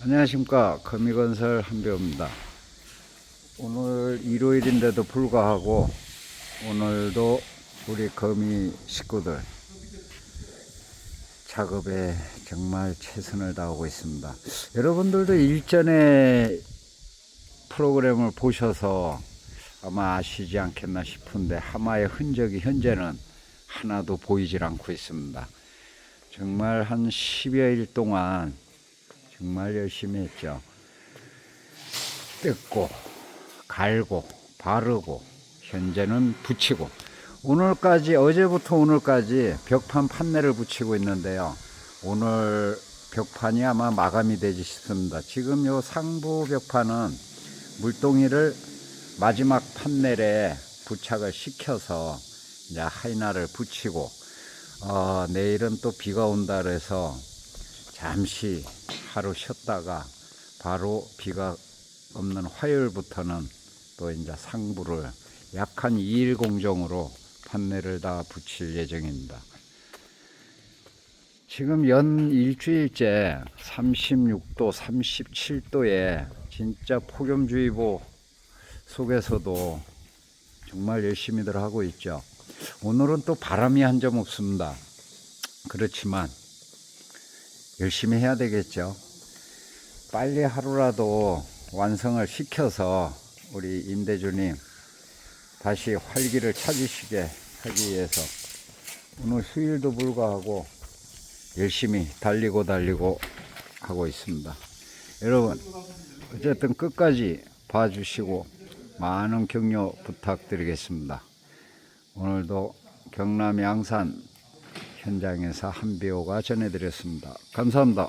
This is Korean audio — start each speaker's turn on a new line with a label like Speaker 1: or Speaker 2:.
Speaker 1: 안녕하십니까. 거미건설 한배우입니다. 오늘 일요일인데도 불구하고 오늘도 우리 거미 식구들 작업에 정말 최선을 다하고 있습니다. 여러분들도 일전에 프로그램을 보셔서 아마 아시지 않겠나 싶은데 하마의 흔적이 현재는 하나도 보이질 않고 있습니다. 정말 한 10여일 동안 정말 열심히 했죠. 뜯고, 갈고, 바르고, 현재는 붙이고, 오늘까지, 어제부터 오늘까지 벽판 판넬을 붙이고 있는데요. 오늘 벽판이 아마 마감이 되지 싶습니다. 지금 요 상부 벽판은 물동이를 마지막 판넬에 부착을 시켜서 이제 하이나를 붙이고, 어, 내일은 또 비가 온다 그래서 잠시 하루 쉬었다가 바로 비가 없는 화요일부터는 또 이제 상부를 약한 2일 공정으로 판넬을 다 붙일 예정입니다. 지금 연 일주일째 36도, 37도에 진짜 폭염주의보 속에서도 정말 열심히들 하고 있죠. 오늘은 또 바람이 한 점 없습니다. 그렇지만 열심히 해야 되겠죠. 빨리 하루라도 완성을 시켜서 우리 임대주님 다시 활기를 찾으시게 하기 위해서 오늘 휴일도 불구하고 열심히 달리고 달리고 하고 있습니다. 여러분 어쨌든 끝까지 봐주시고 많은 격려 부탁드리겠습니다. 오늘도 경남 양산 현장에서 한비호가 전해드렸습니다. 감사합니다.